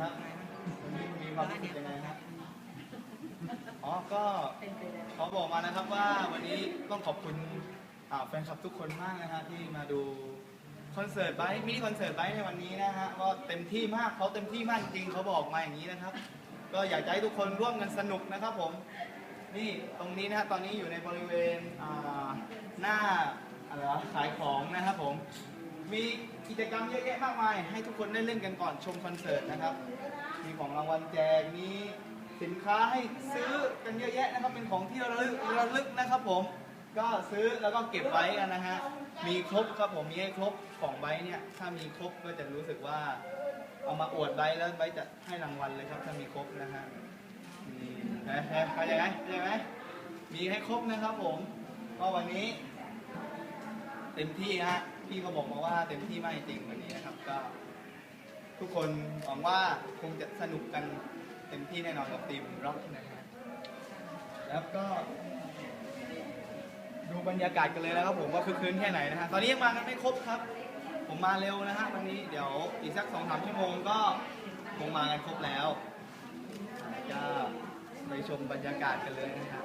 ครับวันนี้มีความรู้สึกยังไงครับอ๋อก็เขาบอกมานะครับว่าวันนี้ต้องขอบคุณแฟนคลับทุกคนมากนะครับที่มาดูคอนเสิร์ตไบมินิคอนเสิร์ตไบในวันนี้นะฮะก็เต็มที่มากเขาเต็มที่มากจริงเขาบอกมาอย่างนี้นะครับ ก็อยากให้ทุกคนร่วมกันสนุกนะครับผมนี่ตรงนี้นะฮะตอนนี้อยู่ในบริเวณหน้าอะไรขายขอ มีกิจกรรมเยอะแยะมากมาย ให้ทุกคนได้เล่นกันก่อนชมคอนเสิร์ตนะครับ มีของรางวัลแจกมีสินค้าให้ซื้อกันเยอะแยะนะครับ เป็นของที่ระลึกระลึกนะครับผม ก็ซื้อแล้วก็เก็บไว้กันนะฮะ มีครบครับผมมีให้ครบของไบค์เนี่ย ถ้ามีครบก็จะรู้สึกว่า เอามาอวดไบค์แล้วไบค์จะให้รางวัลเลยครับ ถ้ามีครบนะฮะนี่เฮ้ยเฮ้ยเข้าใจไหมเข้าใจไหมมีให้ครบนะครับผมก็วันนี้ เต็มที่ฮะ พี่ก็บอกมาว่าเต็มที่มากจริงวันนี้นะครับ ก็ ทุกคนหวังว่าคงจะสนุกกันเต็มที่แน่นอนกับทีมร็อกนะฮะแล้วก็ดูบรรยากาศกันเลยนะครับผมว่าคือคืนแค่ไหนนะฮะตอนนี้ยังมากันไม่ครบครับ ผมมาเร็วนะฮะวันนี้เดี๋ยวอีกสักสองสามชั่วโมงก็คงมากันครบแล้วก็ไปชมบรรยากาศกันเลยนะครับ